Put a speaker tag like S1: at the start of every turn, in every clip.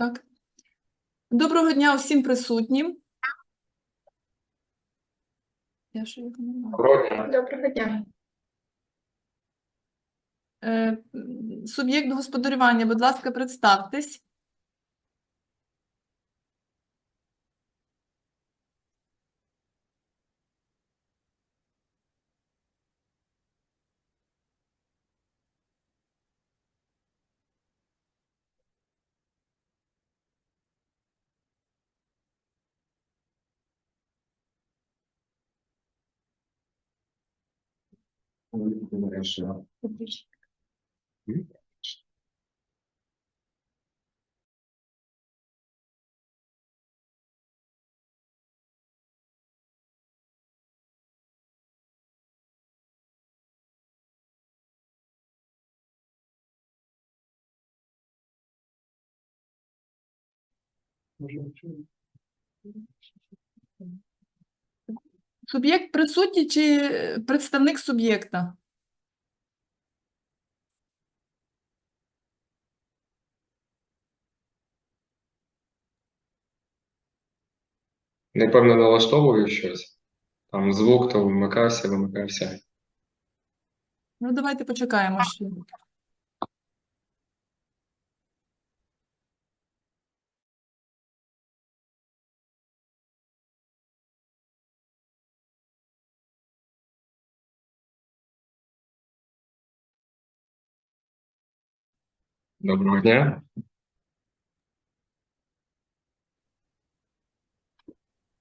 S1: Так. Доброго дня усім присутнім. Я ще їх не маю.
S2: Доброго дня.
S3: Доброго дня.
S1: Е, Суб'єкт господарювання, будь ласка, представтесь. Може, чую. Суб'єкт присутній чи е, представник суб'єкта?
S2: Напевно, налаштовую щось. Там звук то вмикався, вимикався.
S1: Ну, давайте почекаємо ще.
S2: Доброго дня.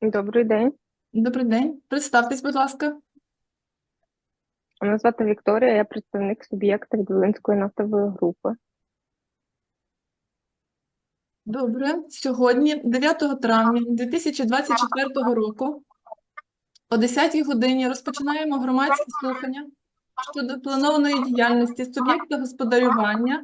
S3: Добрий день.
S1: Добрий день. Представтесь, будь ласка.
S3: Мене звати Вікторія, я представник суб'єкта від Волинської нафтової групи.
S1: Добре. Сьогодні, 9 травня 2024 року, о 10 годині розпочинаємо громадські слухання щодо планованої діяльності суб'єкта господарювання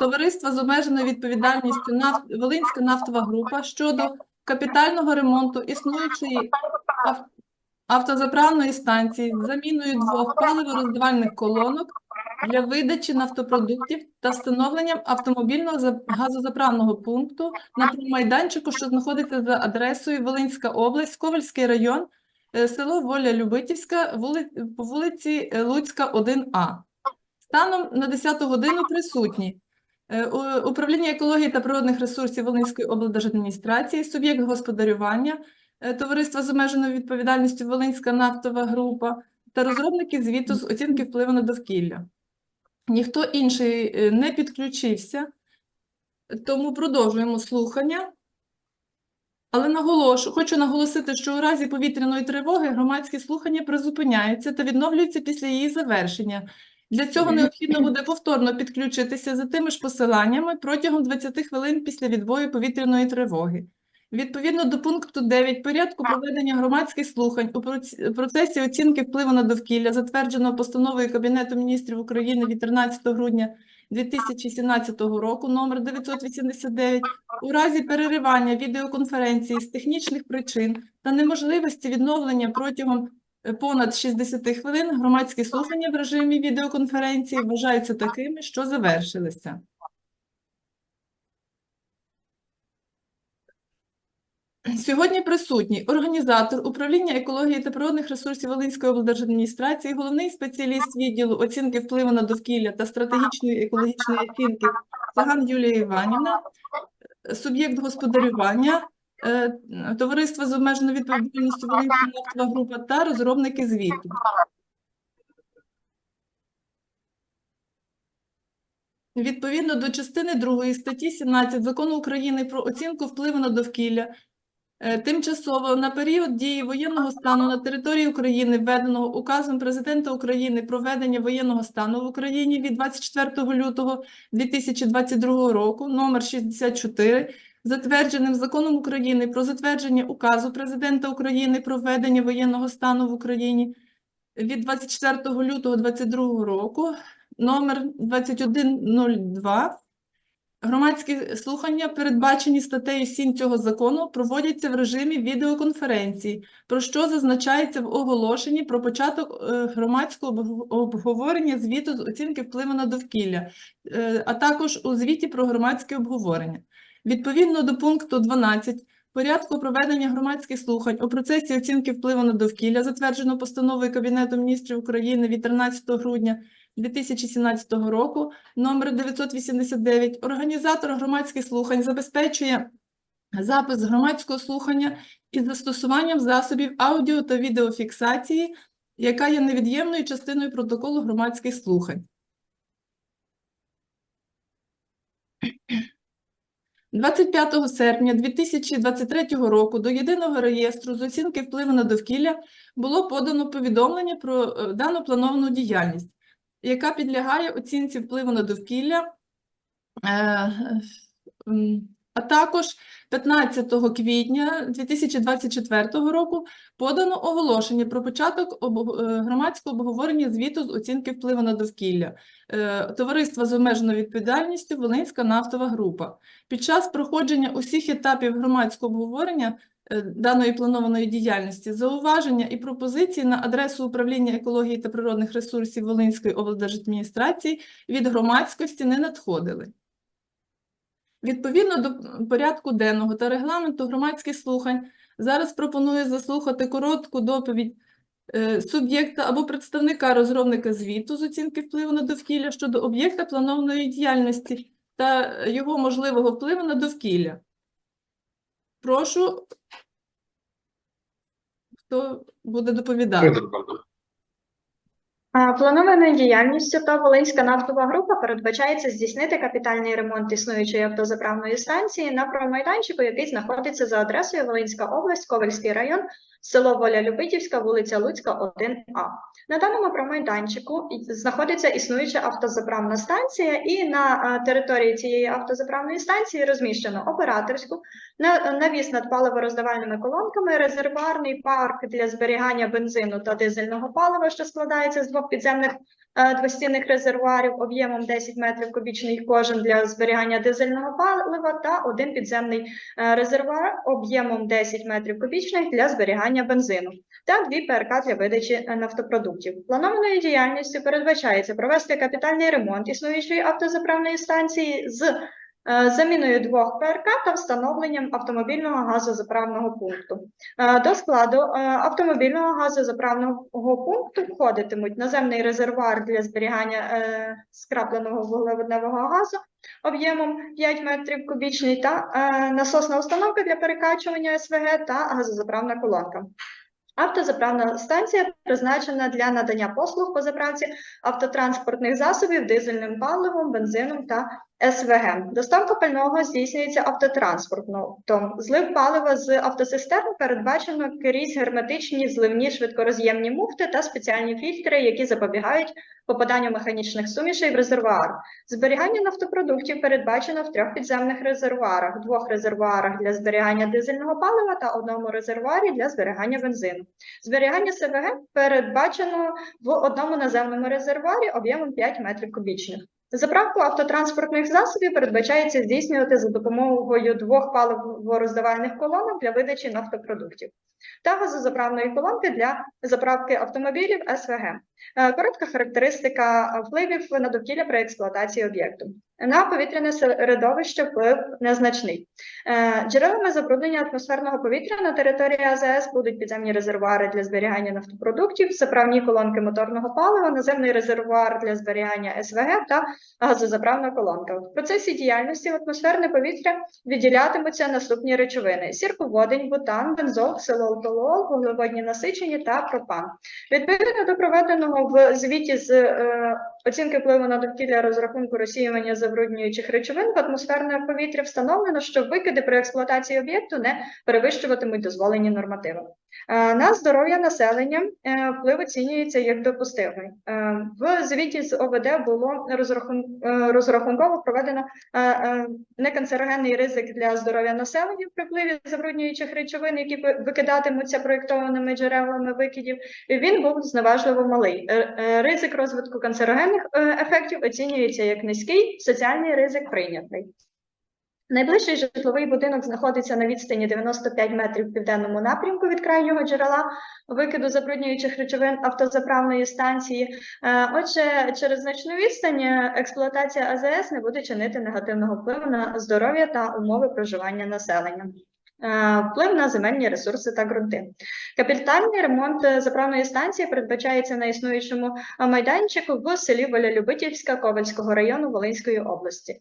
S1: Товариства з обмеженою відповідальністю «Наф- Волинська нафтова група щодо капітального ремонту існуючої ав- автозаправної станції з заміною двох паливороздавальних колонок для видачі нафтопродуктів та встановленням автомобільного газозаправного пункту на майданчику, що знаходиться за адресою Волинська область, Ковальський район, е, село Воля Любитівська, вули... по вулиці е, Луцька, 1А. Станом на 10 годину присутні Управління екології та природних ресурсів Волинської облдержадміністрації, суб'єкт господарювання, е, Товариство з обмеженою відповідальністю Волинська нафтова група та розробники звіту з оцінки впливу на довкілля. Ніхто інший е, не підключився, тому продовжуємо слухання. Але наголошу, хочу наголосити, що у разі повітряної тривоги громадські слухання призупиняються та відновлюються після її завершення. Для цього необхідно буде повторно підключитися за тими ж посиланнями протягом 20 хвилин після відбою повітряної тривоги. Відповідно до пункту 9 порядку проведення громадських слухань у процесі оцінки впливу на довкілля, затвердженого постановою Кабінету міністрів України від 13 грудня 2017 року, номер 989, у разі переривання відеоконференції з технічних причин та неможливості відновлення протягом понад 60 хвилин громадські слухання в режимі відеоконференції вважаються такими, що завершилися. Сьогодні присутній організатор управління екології та природних ресурсів Волинської облдержадміністрації, головний спеціаліст відділу оцінки впливу на довкілля та стратегічної екологічної оцінки Цаган Юлія Іванівна, суб'єкт господарювання, товариство з обмеженою відповідальністю Волинська нафтова група та розробники звіту. Відповідно до частини 2 статті 17 Закону України про оцінку впливу на довкілля, е, тимчасово на період дії воєнного стану на території України, введеного указом Президента України про введення воєнного стану в Україні від 24 лютого 2022 року, номер 64, затвердженим Законом України про затвердження указу Президента України про введення воєнного стану в Україні від 24 лютого 2022 року, номер 2102. Громадські слухання, передбачені статтею 7 цього закону, проводяться в режимі відеоконференції, про що зазначається в оголошенні про початок е, громадського обговорення звіту з оцінки впливу на довкілля, е, а також у звіті про громадське обговорення. Відповідно до пункту 12 порядку проведення громадських слухань у процесі оцінки впливу на довкілля, затверджено постановою Кабінету міністрів України від 13 грудня 2017 року, номер 989, організатор громадських слухань забезпечує запис громадського слухання із застосуванням засобів аудіо та відеофіксації, яка є невід'ємною частиною протоколу громадських слухань. 25 серпня 2023 року до Єдиного реєстру з оцінки впливу на довкілля було подано повідомлення про е, дану плановану діяльність, яка підлягає оцінці впливу на довкілля, е, а також 15 квітня 2024 року подано оголошення про початок е, громадського обговорення звіту з оцінки впливу на довкілля е, Товариства з обмеженою відповідальністю Волинська нафтова група. Під час проходження усіх етапів громадського обговорення е, даної планованої діяльності зауваження і пропозиції на адресу управління екології та природних ресурсів Волинської облдержадміністрації від громадськості не надходили. Відповідно до порядку денного та регламенту громадських слухань зараз пропоную заслухати коротку доповідь е, суб'єкта або представника розробника звіту з оцінки впливу на довкілля щодо об'єкта планованої діяльності та його можливого впливу на довкілля. Прошу, хто буде доповідати?
S2: Федорко.
S4: Планованою діяльністю та Волинська нафтова група передбачається здійснити капітальний ремонт існуючої автозаправної станції на промайданчику, який знаходиться за адресою Волинська область, Ковельський район, село Воля Любитівська, вулиця Луцька, 1А. На даному промайданчику знаходиться існуюча автозаправна станція, і на території цієї автозаправної станції розміщено операторську, навіс над паливороздавальними колонками, резервуарний парк для зберігання бензину та дизельного палива, що складається з двох підземних е, двостінних резервуарів об'ємом 10 метрів кубічних кожен для зберігання дизельного палива та один підземний е, резервуар об'ємом 10 метрів кубічних для зберігання бензину та дві ПРК для видачі е, нафтопродуктів. Планованою діяльністю передбачається провести капітальний ремонт існуючої автозаправної станції з заміною двох ПРК та встановленням автомобільного газозаправного пункту. Е, До складу е, автомобільного газозаправного пункту входитимуть наземний резервуар для зберігання е, скрапленого вуглеводневого газу об'ємом 5 метрів кубічний та е, насосна установка для перекачування СВГ та газозаправна колонка. Автозаправна станція призначена для надання послуг по заправці автотранспортних засобів дизельним паливом, бензином та СВГ. Доставка пального здійснюється автотранспортно. Тому злив палива з автосистерн передбачено крізь герметичні зливні швидкороз'ємні муфти та спеціальні фільтри, які запобігають попаданню механічних сумішей в резервуар. Зберігання нафтопродуктів передбачено в трьох підземних резервуарах: двох резервуарах для зберігання дизельного палива та одному резервуарі для зберігання бензину. Зберігання СВГ передбачено в одному наземному резервуарі об'ємом 5 метрів кубічних. Заправку автотранспортних засобів передбачається здійснювати за допомогою двох паливороздавальних колонок для видачі нафтопродуктів та газозаправної колонки для заправки автомобілів СВГ. Е, Коротка характеристика впливів на довкілля при експлуатації об'єкту. На повітряне середовище вплив незначний. Е, Джерелами забруднення атмосферного повітря на території АЗС будуть підземні резервуари для зберігання нафтопродуктів, заправні колонки моторного палива, наземний резервуар для зберігання СВГ та газозаправна колонка. В процесі діяльності в атмосферне повітря відділятимуться наступні речовини: сірководень, бутан, бензол, ксилолтолол, вуглеводні насичені та пропан. Відповідно до проведеного в звіті з е, оцінки впливу на довкілля розрахунку розсіювання забруднюючих речовин в атмосферне повітря встановлено, що викиди при експлуатації об'єкту не перевищуватимуть дозволені нормативи. Е, На здоров'я населення е, вплив оцінюється як допустимий. Е, В звіті з ОВД було розрахун- розрахунково проведено неканцерогенний ризик для здоров'я населення при впливі забруднюючих речовин, які викидатимуться проєктованими джерелами викидів. Він був зневажливо малий. Ризик розвитку канцерогенних е, ефектів оцінюється як низький, соціальний ризик прийнятний. Найближчий житловий будинок знаходиться на відстані 95 метрів в південному напрямку від крайнього джерела викиду забруднюючих речовин автозаправної станції. Е, Отже, через значну відстань е, експлуатація АЗС не буде чинити негативного впливу на здоров'я та умови проживання населення. Вплив на земельні ресурси та ґрунти. Капітальний ремонт заправної станції передбачається на існуючому майданчику в селі Волялюбитівська Ковальського району Волинської області.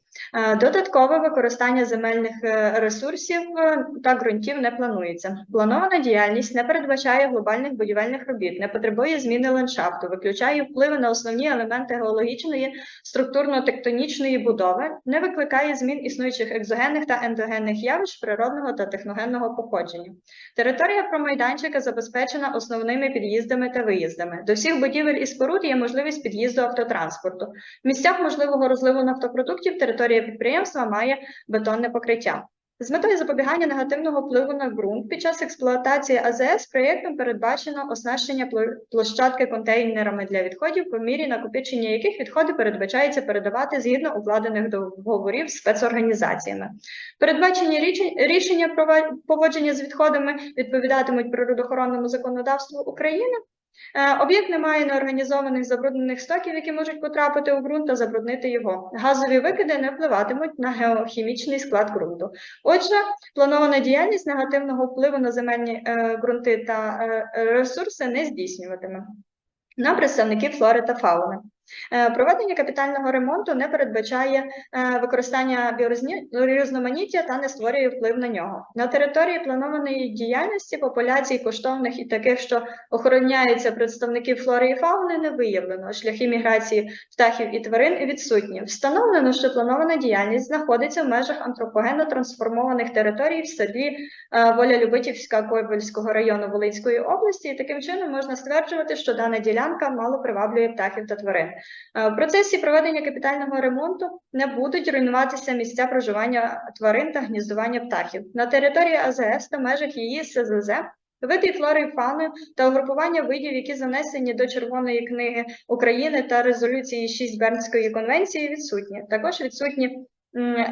S4: Додаткове використання земельних е, ресурсів е, та ґрунтів не планується. Планована діяльність не передбачає глобальних будівельних робіт, не потребує зміни ландшафту, виключає впливи на основні елементи геологічної структурно-тектонічної будови, не викликає змін існуючих екзогенних та ендогенних явищ природного та техногенного походження. Територія промайданчика забезпечена основними під'їздами та виїздами. До всіх будівель і споруд є можливість під'їзду автотранспорту. В місцях можливого розливу нафтопродуктів територія підприємства має бетонне покриття. З метою запобігання негативного впливу на ґрунт під час експлуатації АЗС проєктом передбачено оснащення пло- площадки контейнерами для відходів, по мірі накопичення яких відходи передбачається передавати згідно укладених договорів з спецорганізаціями. Передбачені рішення прова- поводження з відходами відповідатимуть природоохоронному законодавству України. Е, Об'єкт не має неорганізованих забруднених стоків, які можуть потрапити у ґрунт та забруднити його. Газові викиди не впливатимуть на геохімічний склад ґрунту. Отже, планована діяльність негативного впливу на земельні е, ґрунти та е, ресурси не здійснюватиме. На представників флори та фауни. Е, Проведення капітального ремонту не передбачає е, використання біорізноманіття та не створює вплив на нього. На території планованої діяльності популяцій коштовних і таких, що охороняються представників флори і фауни, не виявлено. Шляхи міграції птахів і тварин відсутні. Встановлено, що планована діяльність знаходиться в межах антропогенно трансформованих територій в селі е, Воля-Любитівська Койбельського району Волинської області, і таким чином можна стверджувати, що дана ділянка мало приваблює птахів та тварин. В процесі проведення капітального ремонту не будуть руйнуватися місця проживання тварин та гніздування птахів. На території АЗС та межах її СЗЗ види флори і фауни та угрупування видів, які занесені до Червоної книги України та резолюції 6 Бернської конвенції, відсутні. Також відсутні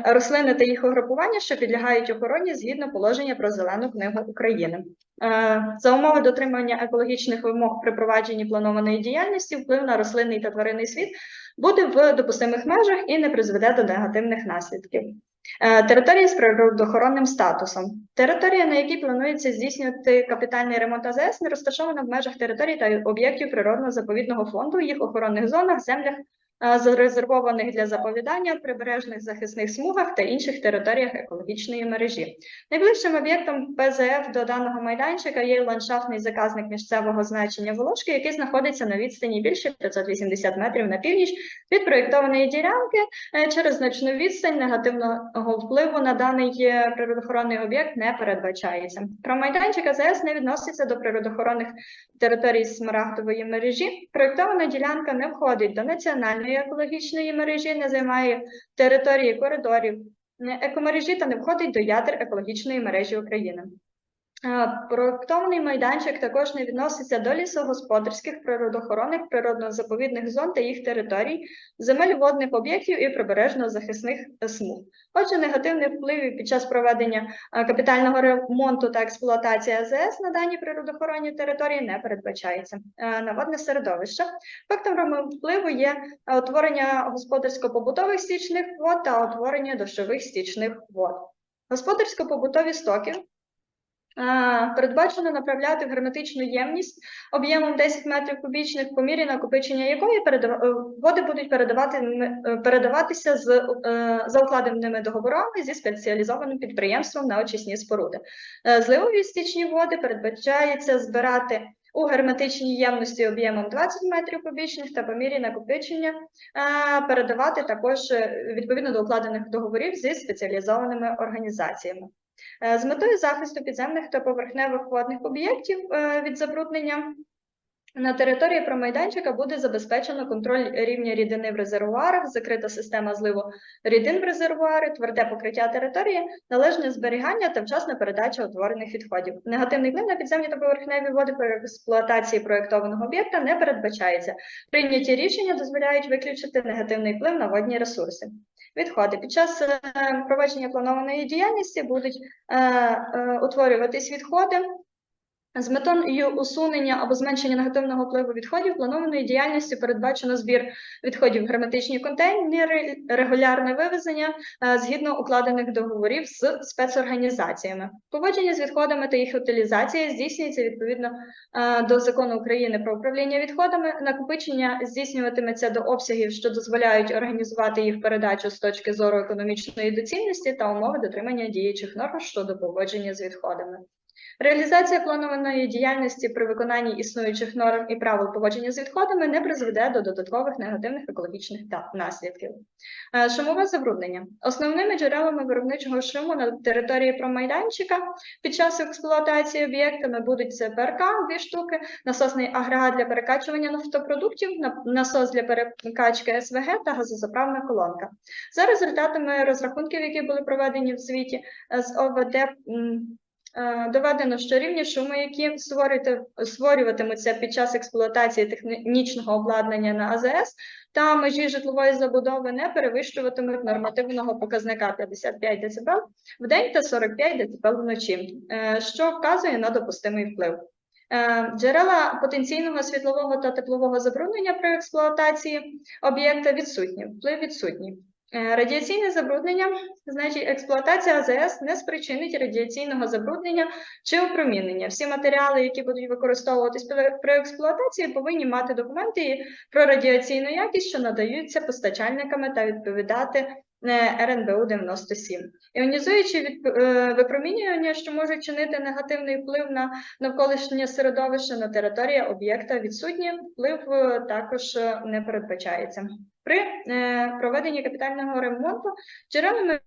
S4: рослини та їх угрупування, що підлягають охороні згідно положення про зелену книгу України. Е, За умови дотримання екологічних вимог при провадженні планованої діяльності вплив на рослинний та тваринний світ буде в допустимих межах і не призведе до негативних наслідків. Е, Територія з природоохоронним статусом. Територія, на якій планується здійснювати капітальний ремонт АЗС, не розташована в межах територій та об'єктів природно заповідного фонду, їх охоронних зонах, землях, зарезервованих для заповідання, прибережних захисних смугах та інших територіях екологічної мережі. Найближчим об'єктом ПЗФ до даного майданчика є ландшафтний заказник місцевого значення Волошки, який знаходиться на відстані більше 580 метрів на північ від проєктованої ділянки. Е, Через значну відстань негативного впливу на даний е, природоохоронний об'єкт не передбачається. Про майданчик АЗС не відноситься до природоохоронних територій Смарагдової мережі. Проєктована ділянка не входить до національної екологічної мережі, не займає території коридорів екомережі та не входить до ядер екологічної мережі України. Проєктований майданчик також не відноситься до лісогосподарських, природоохоронних, природно-заповідних зон та їх територій, земель водних об'єктів і прибережно-захисних смуг. Отже, негативних впливів під час проведення капітального ремонту та експлуатації АЗС на даній природоохоронній території не передбачається. На водне середовище фактором впливу є утворення господарсько-побутових стічних вод та утворення дощових стічних вод. Господарсько-побутові стоки Передбачено направляти в герметичну ємність об'ємом 10 метрів кубічних, по мірі накопичення якої е, води будуть передавати, е, передаватися з е, за укладеними договорами зі спеціалізованим підприємством на очисні споруди. Зливові стічні води передбачається збирати у герметичній ємності об'ємом 20 метрів кубічних та по мірі накопичення передавати також відповідно до укладених договорів зі спеціалізованими організаціями. Е, З метою захисту підземних та поверхневих водних об'єктів е, від забруднення на території промайданчика буде забезпечено контроль рівня рідини в резервуарах, закрита система зливу рідин в резервуари, тверде покриття території, належне зберігання та вчасна передача утворених відходів. Негативний вплив на підземні та поверхневі води при експлуатації проєктованого об'єкта не передбачається. Прийняті рішення дозволяють виключити негативний вплив на водні ресурси. Відходи під час е, проведення планованої діяльності будуть е, е, утворюватись відходи. З метою усунення або зменшення негативного впливу відходів планованої діяльності передбачено збір відходів в герметичні контейнери, регулярне вивезення е, згідно укладених договорів з спецорганізаціями. Поводження з відходами та їх утилізація здійснюється відповідно е, до закону України про управління відходами. Накопичення здійснюватиметься до обсягів, що дозволяють організувати їх передачу з точки зору економічної доцільності та умови дотримання діючих норм щодо поводження з відходами. Реалізація планованої діяльності при виконанні існуючих норм і правил поводження з відходами не призведе до додаткових негативних екологічних наслідків. Е, Шумове забруднення. Основними джерелами виробничого шуму на території промайданчика під час експлуатації об'єктами будуть це ПРК, дві штуки, насосний агрегат для перекачування нафтопродуктів, насос для перекачки СВГ та газозаправна колонка. За результатами розрахунків, які були проведені в звіті е, з ОВД, доведено, що рівні шуму, які створюватимуться під час експлуатації технічного обладнання на АЗС, та межі житлової забудови не перевищуватимуть нормативного показника 55 дБ в день та 45 дБ вночі, е, що вказує на допустимий вплив. Е, Джерела потенційного світлового та теплового забруднення при експлуатації об'єкта відсутні, вплив відсутній. Е, Радіаційне забруднення, значить, експлуатація АЗС не спричинить радіаційного забруднення чи опромінення. Всі матеріали, які будуть використовуватись при експлуатації, повинні мати документи про радіаційну якість, що надаються постачальниками та відповідати е, РНБУ 97. Іонізуючі від, е, випромінювання, що можуть чинити негативний вплив на навколишнє середовище на території об'єкта відсутні, вплив також не передбачається. При е, проведенні капітального ремонту джерелами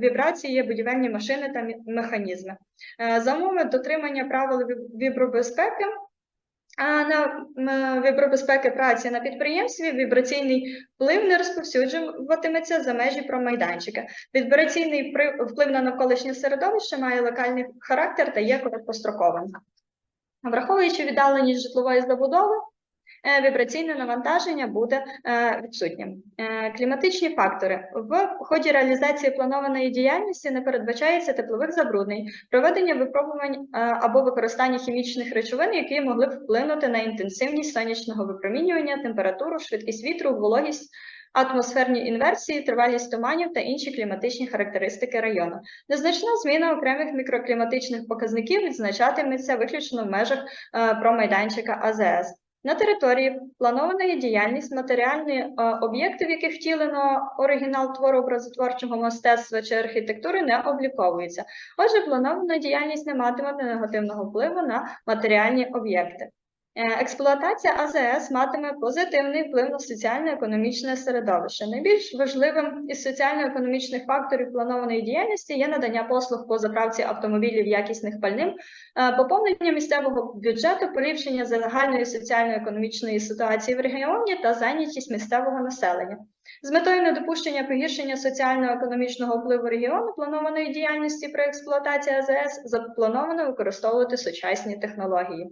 S4: вібрації є будівельні машини та механізми. Е, За умови дотримання правил вібробезпеки, а на вібробезпеки праці на підприємстві вібраційний вплив не розповсюджуватиметься за межі промайданчика. Вібраційний при- вплив на навколишнє середовище має локальний характер та є короткостроковим. Враховуючи віддаленість житлової забудови, вібраційне навантаження буде е, відсутнім. Е, Кліматичні фактори в ході реалізації планованої діяльності не передбачається теплових забруднень, проведення випробувань е, або використання хімічних речовин, які могли б вплинути на інтенсивність сонячного випромінювання, температуру, швидкість вітру, вологість. Атмосферні інверсії, тривалість туманів та інші кліматичні характеристики району. Незначна зміна окремих мікрокліматичних показників відзначатиметься виключно в межах е, промайданчика АЗС. На території планованої діяльність матеріальні е, об'єкти, в яких втілено оригінал твору образотворчого мистецтва чи архітектури, не обліковуються. Отже, планована діяльність не матиме негативного впливу на матеріальні об'єкти. Е, Експлуатація АЗС матиме позитивний вплив на соціально-економічне середовище. Найбільш важливим із соціально-економічних факторів планованої діяльності є надання послуг по заправці автомобілів якісних пальним, е, поповнення місцевого бюджету, поліпшення загальної соціально-економічної ситуації в регіоні та зайнятість місцевого населення. З метою недопущення погіршення соціально-економічного впливу регіону планованої діяльності при експлуатації АЗС заплановано використовувати сучасні технології.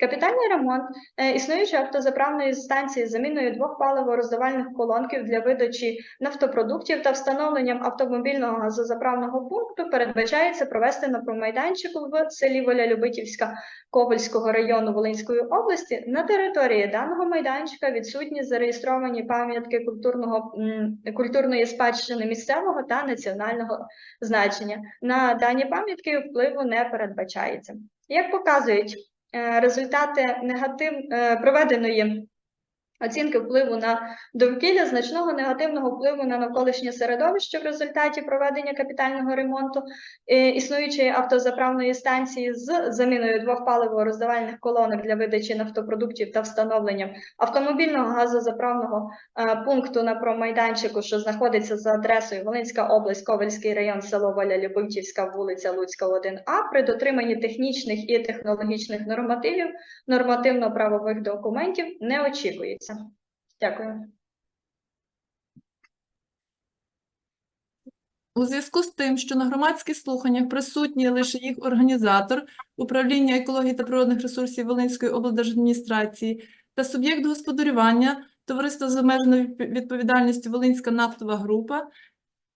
S4: Капітальний ремонт е, існуючої автозаправної станції з заміною двох паливороздавальних колонків для видачі нафтопродуктів та встановленням автомобільного газозаправного пункту передбачається провести на промайданчику в селі Воля-Любитівська Ковальського району Волинської області. На території даного майданчика відсутні зареєстровані пам'ятки культурного культурної спадщини місцевого та національного значення. На дані пам'ятки впливу не передбачається. Як показують результати негатив е, проведеної оцінки впливу на довкілля, значного негативного впливу на навколишнє середовище в результаті проведення капітального ремонту е, існуючої автозаправної станції з заміною двох паливо-роздавальних колонок для видачі нафтопродуктів та встановленням автомобільного газозаправного е, пункту на промайданчику, що знаходиться за адресою Волинська область, Ковальський район, село Воля Любитівська, вулиця Луцька, 1А, при дотриманні технічних і технологічних нормативів, нормативно-правових документів не очікується. Дякую.
S1: У зв'язку з тим, що на громадських слуханнях присутній лише їх організатор, управління екології та природних ресурсів Волинської облдержадміністрації та суб'єкт господарювання, товариство з обмеженою відповідальністю Волинська нафтова група,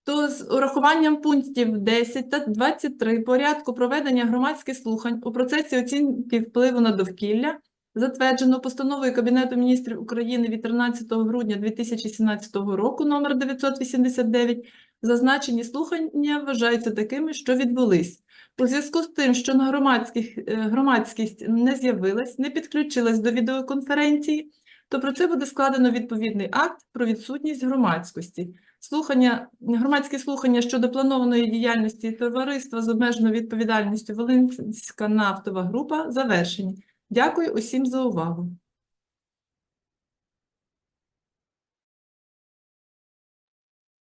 S1: то з урахуванням пунктів 10 та 23 порядку проведення громадських слухань у процесі оцінки впливу на довкілля, затверджено постановою Кабінету міністрів України від 13 грудня 2017 року номер 989, зазначені слухання вважаються такими, що відбулись. У зв'язку з тим, що на громадських, е, громадськість не з'явилась, не підключилась до відеоконференції, то про це буде складено відповідний акт про відсутність громадськості. Слухання, громадські слухання щодо планованої діяльності товариства з обмеженою відповідальністю Волинська нафтова група завершені. Дякую усім за увагу.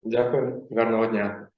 S2: Дякую, гарного дня.